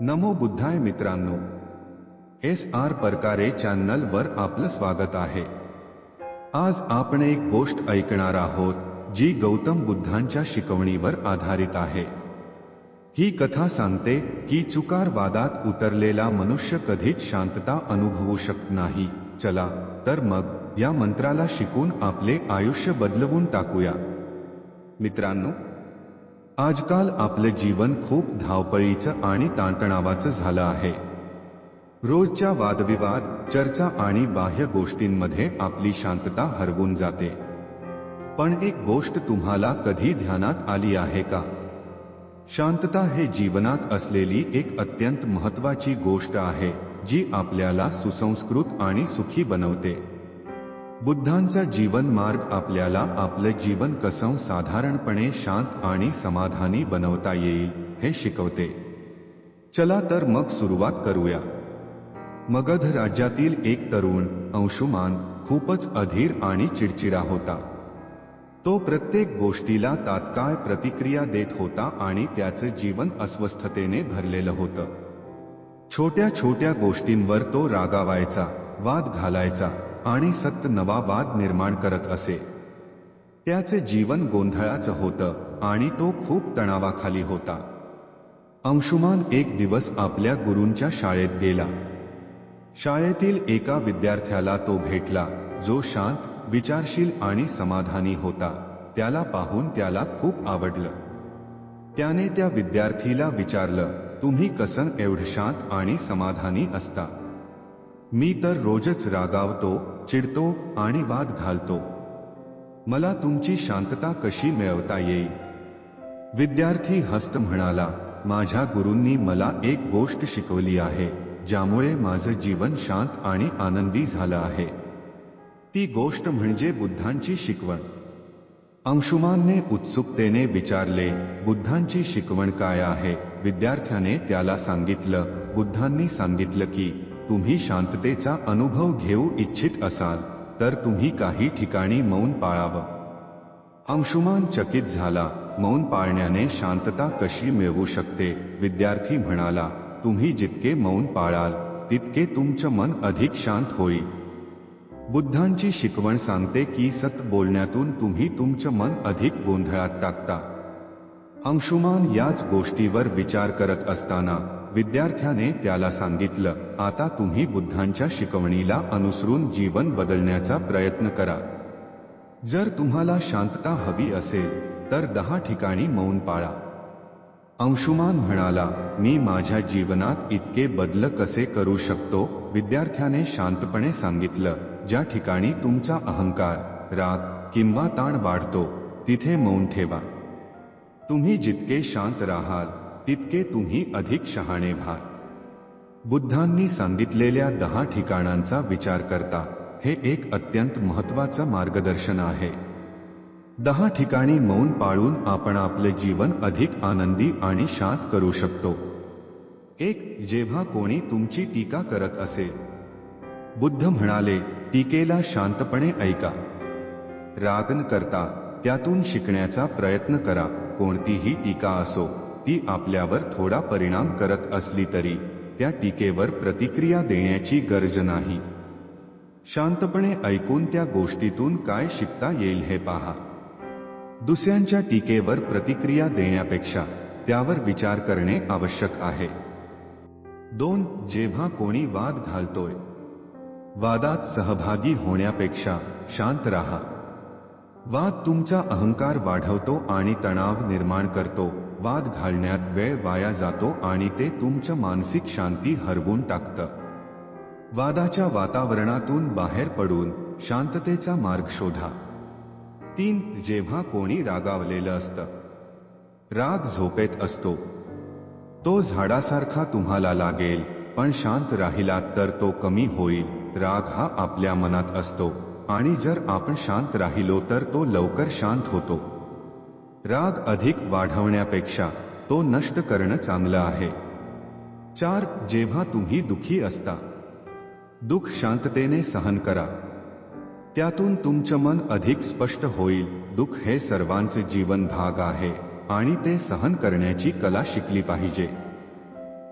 नमो बुद्धाय मित्रांनो S R परकारे channel वर आपलं स्वागत आहे. आज आपण एक गोष्ट ऐकणार आहोत जी गौतम बुद्धांच्या शिकवणीवर आधारित आहे. ही कथा सांगते की चुकार वादात उतरलेला मनुष्य कधीच शांतता अनुभवू शकत नाही. चला तर मग या मंत्राला शिकून आपले आयुष्य बदलवून टाकूया. मित्रांनो आजकाल आपलं जीवन खूप धावपळीचं आणि ताणतणावाचं झालं आहे. रोजच्या वादविवाद चर्चा आणि बाह्य गोष्टींमध्ये आपली शांतता हरवून जाते. पण एक गोष्ट तुम्हाला कधी ध्यानात आली आहे का? शांतता हे जीवनात असलेली एक अत्यंत महत्वाची गोष्ट आहे जी आपल्याला सुसंस्कृत आणि सुखी बनवते. बुद्धांचा जीवन मार्ग आपल्याला आपलं जीवन कसं साधारणपणे शांत आणि समाधानी बनवता येईल हे शिकवते. चला तर मग सुरुवात करूया. मगध राज्यातील एक तरुण अंशुमान खूपच अधीर आणि चिडचिडा होता. तो प्रत्येक गोष्टीला तात्काळ प्रतिक्रिया देत होता आणि त्याचं जीवन अस्वस्थतेने भरलेलं होतं. छोट्या छोट्या गोष्टींवर तो रागावायचा वाद घालायचा. आणि सक्त नवा वाद निर्माण करत असे. त्याचे जीवन गोंधळाचं होतं आणि तो खूप तणावाखाली होता. अंशुमान एक दिवस आपल्या गुरूंच्या शाळेत गेला. शाळेतील एका विद्यार्थ्याला तो भेटला जो शांत विचारशील आणि समाधानी होता. त्याला पाहून त्याला खूप आवडलं. त्याने त्या विद्यार्थीला विचारलं तुम्ही कसं एवढं शांत आणि समाधानी असता? मी तर रोजच रागावतो चिडतो आणि वाद घालतो. मला तुमची शांतता कशी मिळवता येईल? विद्यार्थी हस्त म्हणाला माझ्या गुरूंनी मला एक गोष्ट शिकवली आहे ज्यामुळे माझं जीवन शांत आणि आनंदी झालं आहे. ती गोष्ट म्हणजे बुद्धांची शिकवण. अंशुमानने उत्सुकतेने विचारले बुद्धांची शिकवण काय आहे? विद्यार्थ्याने त्याला सांगितलं बुद्धांनी सांगितलं की तुम्ही शांततेचा अनुभव घेऊ इच्छित असाल तर तुम्ही काही ठिकाणी मौन पाळावं. अंशुमान चकित झाला. मौन पाळण्याने शांतता कशी मिळवू शकते? विद्यार्थी म्हणाला तुम्ही जितके मौन पाळाल तितके तुमचं मन अधिक शांत होईल. बुद्धांची शिकवण सांगते की सत बोलण्यातून तुम्ही तुमचं मन अधिक गोंधळात टाकता. अंशुमान याच गोष्टीवर विचार करत असताना विद्यार्थ्याने त्याला सांगितलं आता तुम्ही बुद्धांच्या शिकवणीला अनुसरून जीवन बदलण्याचा प्रयत्न करा. जर तुम्हाला शांतता हवी असेल तर दहा ठिकाणी मौन पाळा. अंशुमान म्हणाला मी माझ्या जीवनात इतके बदल कसे करू शकतो? विद्यार्थ्याने शांतपणे सांगितलं ज्या ठिकाणी तुमचा अहंकार राग किंवा ताण वाढतो तिथे मौन ठेवा. तुम्ही जितके शांत राहाल तितके तुम्ही अधिक शहाणे व्हाल. बुद्धांनी सांगितलेल्या दहा ठिकाणांचा विचार करता हे एक अत्यंत महत्वाचं मार्गदर्शन आहे. दहा ठिकाणी मौन पाळून आपण आपले जीवन अधिक आनंदी आणि शांत करू शकतो. एक जेव्हा कोणी तुमची टीका करत असेल. बुद्ध म्हणाले टीकेला शांतपणे ऐका. रागन करता त्यातून शिकण्याचा प्रयत्न करा कोणतीही टीका असो. ती आपल्यावर थोडा परिणाम करत असली तरी त्या टीकेवर प्रतिक्रिया देण्याची गरज नाही. शांतपणे ऐकून त्या गोष्टीतून काय शिकता येईल हे पहा. दुसऱ्यांच्या टीकेवर प्रतिक्रिया देण्यापेक्षा त्यावर विचार करणे आवश्यक आहे. दोन जेव्हा कोणी वाद घालतोय वादात सहभागी होण्यापेक्षा शांत राहा. वाद तुमचा अहंकार वाढवतो आणि तणाव निर्माण करतो. वाद घालण्यात वेळ वाया जातो आणि ते तुमचं मानसिक शांती हरवून टाकतं. वादाच्या वातावरणातून बाहेर पडून शांततेचा मार्ग शोधा. तीन जेव्हा कोणी रागावलेलं असतं. राग झोपेत असतो. तो झाडासारखा तुम्हाला लागेल पण शांत राहिलात तर तो कमी होईल. राग हा आपल्या मनात असतो आणि जर आपण शांत राहिलो तर तो लवकर शांत होतो. राग अधिक वाढवण्यापेक्षा तो नष्ट करणं चांगलं आहे. चार जेव्हा तुम्ही दुखी असता दुःख शांततेने सहन करा. त्यातून तुमचं मन अधिक स्पष्ट होईल. दुःख हे सर्वांचे जीवन भाग आहे आणि ते सहन करण्याची कला शिकली पाहिजे.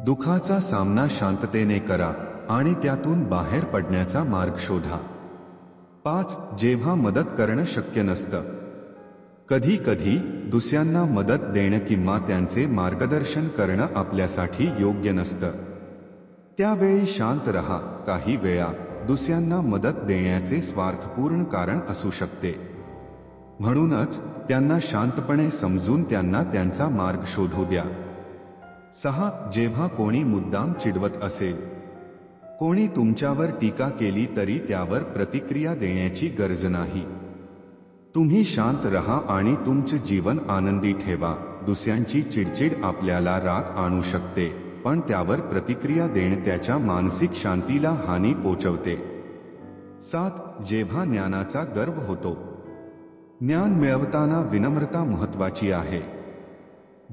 दुखाचा सामना शांततेने करा आणि त्यातून बाहेर पडण्याचा मार्ग शोधा. पाच जेव्हा मदत करणं शक्य नसतं कधी कधी दुसऱ्यांना मदत देणं किंवा त्यांचे मार्गदर्शन करणं आपल्यासाठी योग्य नसतं. त्यावेळी शांत रहा. काही वेळा दुसऱ्यांना मदत देण्याचे स्वार्थपूर्ण कारण असू शकते. म्हणूनच त्यांना शांतपणे समजून त्यांना त्यांचा मार्ग शोधू द्या. सहा. जेव्हा कोणी मुद्दाम चिडवत असेल कोणी तुमच्यावर टीका केली तरी त्यावर प्रतिक्रिया देण्याची गरज नाही. तुम्ही शांत रहा आणि तुमचं जीवन आनंदी ठेवा. दुसऱ्यांची चिडचिड आपल्याला राग आणू शकते पण त्यावर प्रतिक्रिया देणे त्याच्या मानसिक शांतीला हानी पोचवते. सात जेव्हा ज्ञानाचा गर्व होतो ज्ञान मिळवताना विनम्रता महत्वाची आहे.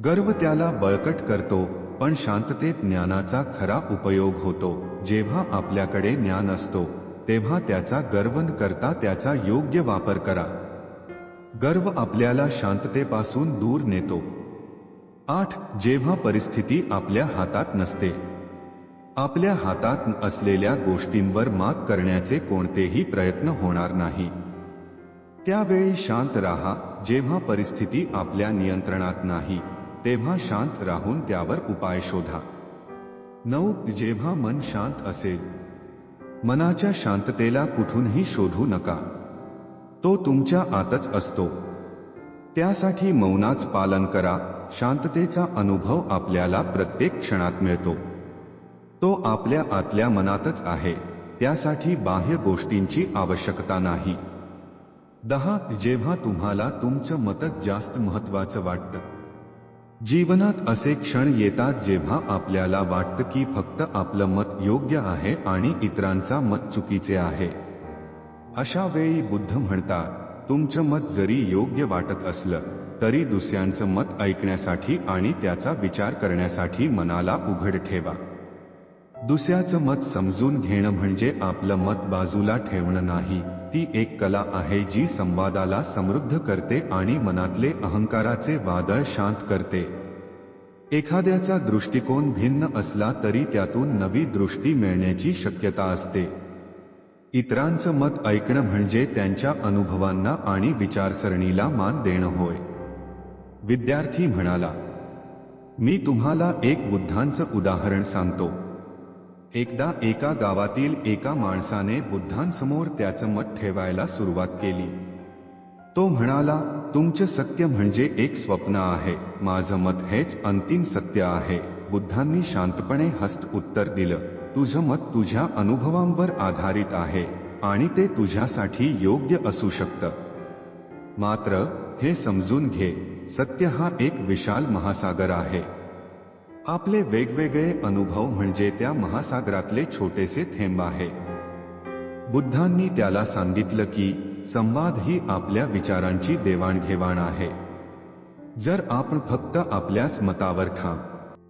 गर्व त्याला बळकट करतो पण शांततेत ज्ञानाचा खरा उपयोग होतो. जेव्हा आपल्याकडे ज्ञान असतो तेव्हा त्याचा गर्व न करता त्याचा योग्य वापर करा. गर्व आपल्याला शांततेपासून दूर नेतो. आठ जेव्हा परिस्थिती आपल्या हातात नसते. आपल्या हातात असलेल्या गोष्टींवर मात करण्याचे कोणतेही प्रयत्न होणार नाही. त्यावेळी शांत राहा जेव्हा परिस्थिती आपल्या नियंत्रणात नाही तेव्हा शांत राहून त्यावर उपाय शोधा. नऊ जेव्हा मन शांत असेल मनाच्या शांततेला कुठूनही शोधू नका. तो तुमच्या आतच असतो. त्यासाठी मौनाच पालन करा. शांततेचा अनुभव आपल्याला प्रत्येक क्षणात मिळतो. तो आपल्या आतल्या मनातच आहे. त्यासाठी बाह्य गोष्टींची आवश्यकता नाही. दहा जेव्हा तुम्हाला तुमचं मतच जास्त महत्वाचं वाटतं. जीवनात असे क्षण येतात जेव्हा आपल्याला वाटतं की फक्त आपलं मत योग्य आहे आणि इतरांचा मत चुकीचे आहे. अशा वेळी बुद्ध म्हणतात तुमचं मत जरी योग्य वाटत असलं तरी दुसऱ्यांचं मत ऐकण्यासाठी आणि त्याचा विचार करण्यासाठी मनाला उघड ठेवा. दुसऱ्याचं मत समजून घेणं म्हणजे आपलं मत बाजूला ठेवणं नाही. ती एक कला आहे जी संवादाला समृद्ध करते आणि मनातले अहंकाराचे वादळ शांत करते. एखाद्याचा दृष्टिकोन भिन्न असला तरी त्यातून नवी दृष्टी मिळण्याची शक्यता असते. इतरांचं मत ऐकणं म्हणजे त्यांच्या अनुभवांना आणि विचारसरणीला मान देणं होय. विद्यार्थी म्हणाला मी तुम्हाला एक बुद्धांचं उदाहरण सांगतो. एकदा एका गावातील एका माणसाने बुद्धांसमोर त्याचं मत ठेवायला सुरुवात केली. तो म्हणाला तुमचं सत्य म्हणजे एक स्वप्न आहे. माझं मत हेच अंतिम सत्य आहे. बुद्धांनी शांतपणे हस्त उत्तर दिलं. तुझं मत तुझ्या अनुभवांवर आधारित आहे आणि ते तुझ्यासाठी योग्य असू शकतं. मात्र हे समजून घे सत्य हा एक विशाल महासागर आहे. आपले वेगवेगळे अनुभव म्हणजे त्या महासागरातले छोटेसे थेंब आहे. बुद्धांनी त्याला सांगितलं की संवाद ही आपल्या विचारांची देवाणघेवाण आहे. जर आपण फक्त आपल्याच मतावर ठाम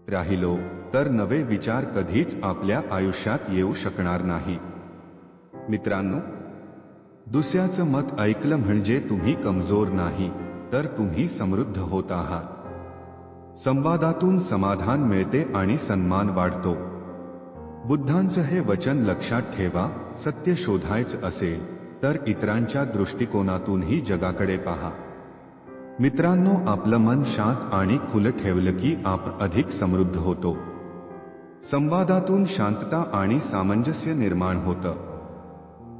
राहिलो तर नवे विचार कधीच आपल्या आयुष्यात येऊ शकणार नाही. मित्रांनो दुसऱ्याचं मत ऐकलं म्हणजे तुम्ही कमजोर नाही तर तुम्ही समृद्ध होत आहात. संवादातून समाधान मिळते आणि सन्मान वाढतो. बुद्धांचं हे वचन लक्षात ठेवा सत्य शोधायचं असेल तर इतरांच्या दृष्टिकोनातूनही जगाकडे पहा. मित्रांनो आपलं मन शांत आणि खुलं ठेवलं की आपण अधिक समृद्ध होतो. संवादातून शांतता आणि सामंजस्य निर्माण होतं.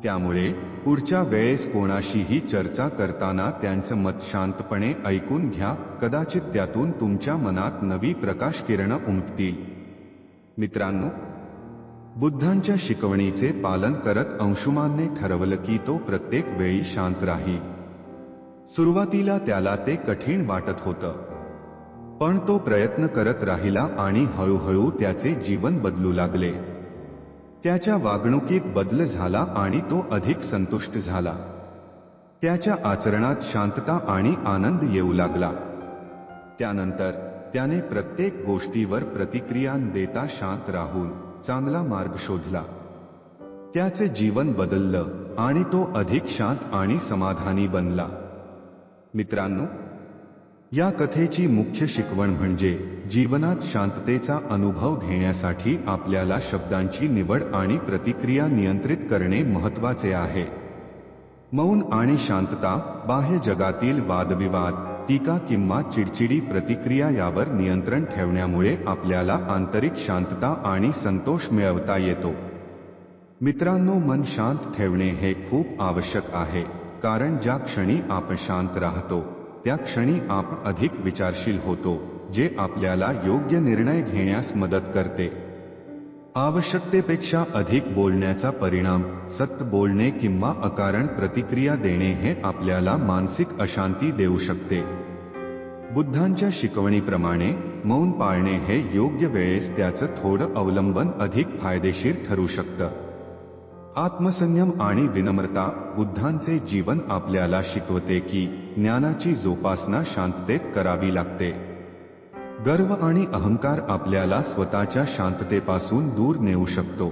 त्यामुळे पुढच्या वेळेस कोणाशीही चर्चा करताना त्यांचं मत शांतपणे ऐकून घ्या. कदाचित त्यातून तुमच्या मनात नवी प्रकाश किरण उमटतील. मित्रांनो बुद्धांच्या शिकवणीचे पालन करत अंशुमानने ठरवलं की तो प्रत्येक वेळी शांत राहील. सुरुवातीला त्याला ते कठीण वाटत होतं. पण तो प्रयत्न करत राहिला आणि हळूहळू त्याचे जीवन बदलू लागले. त्याच्या वागणुकीत बदल झाला आणि तो अधिक संतुष्ट झाला. त्याच्या आचरणात शांतता आणि आनंद येऊ लागला. त्यानंतर त्याने प्रत्येक गोष्टीवर प्रतिक्रिया देता शांत राहून चांगला मार्ग शोधला. त्याचे जीवन बदललं आणि तो अधिक शांत आणि समाधानी बनला. मित्रांनो या कथेची मुख्य शिकवण म्हणजे जीवनात शांततेचा अनुभव घेण्यासाठी आपल्याला शब्दांची निवड आणि प्रतिक्रिया नियंत्रित करणे महत्त्वाचे आहे. मौन आणि शांतता बाह्य जगातील वादविवाद टीका किंवा चिडचिडी प्रतिक्रिया यावर नियंत्रण ठेवण्यामुळे आपल्याला आंतरिक शांतता आणि संतोष मिळवता येतो. मित्रांनो मन शांत ठेवणे हे खूप आवश्यक आहे. कारण ज्या क्षणी आप शांत राहतो त्या क्षणी आप अधिक विचारशील होतो जे आपल्याला योग्य निर्णय घेण्यास मदत करते. आवश्यकतेपेक्षा अधिक बोलण्याचा परिणाम सत्य बोलणे किंवा अकारण प्रतिक्रिया देणे हे आपल्याला मानसिक अशांती देऊ शकते. बुद्धांच्या शिकवणीप्रमाणे मौन पाळणे हे योग्य वेळेस त्याचं थोडं अवलंबन अधिक फायदेशीर ठरू शकतं. आत्मसंयम आणि विनम्रता बुद्धांचे जीवन आपल्याला शिकवते की ज्ञानाची जोपासना शांततेत करावी लागते. गर्व आणि अहंकार आपल्याला स्वतःच्या शांततेपासून दूर नेऊ शकतो.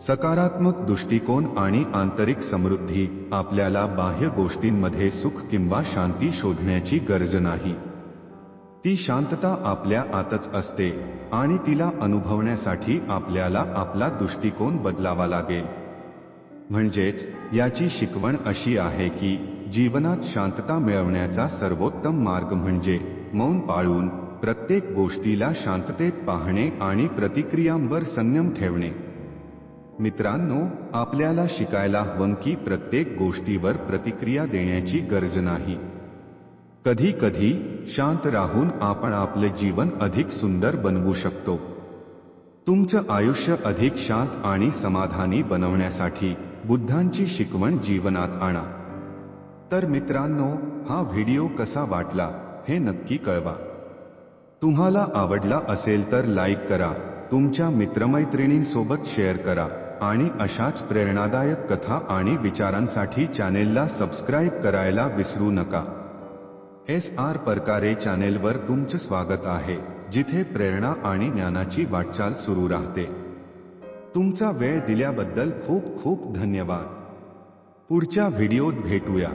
सकारात्मक दृष्टिकोन आणि आंतरिक समृद्धी आपल्याला बाह्य गोष्टींमध्ये सुख किंवा शांती शोधण्याची गरज नाही. ती शांतता आपल्या आतच असते आणि तिला अनुभवण्यासाठी आपल्याला आपला दृष्टिकोन बदलावा लागेल. म्हणजेच याची शिकवण अशी आहे की जीवनात शांतता मिळवण्याचा सर्वोत्तम मार्ग म्हणजे मौन पाळून प्रत्येक गोष्टीला शांततेत पाहणे आणि प्रतिक्रियांवर संयम ठेवणे. मित्रांनो आपल्याला शिकायला हवं की प्रत्येक गोष्टीवर प्रतिक्रिया देण्याची गरज नाही. कधी कधी शांत राहून आपण आपले जीवन अधिक सुंदर बनवू शकतो. तुमचं आयुष्य अधिक शांत आणि समाधानी बनवण्यासाठी बुद्धांची शिकवण जीवनात आणा. तर मित्रांनो हा व्हिडिओ कसा वाटला हे नक्की कळवा. तुम्हाला आवडला असेल तर लाईक करा तुमच्या मित्रमैत्रिणींसोबत शेअर करा आणि अशाच प्रेरणादायक कथा आणि विचारांसाठी चॅनेलला सबस्क्राईब करायला विसरू नका. एस आर परकारे चॅनेलवर तुमचं स्वागत आहे जिथे प्रेरणा आणि ज्ञानाची वाटचाल सुरू राहते. तुमचा वेळ दिल्याबद्दल खूप खूप धन्यवाद. पुढच्या व्हिडिओत भेटूया.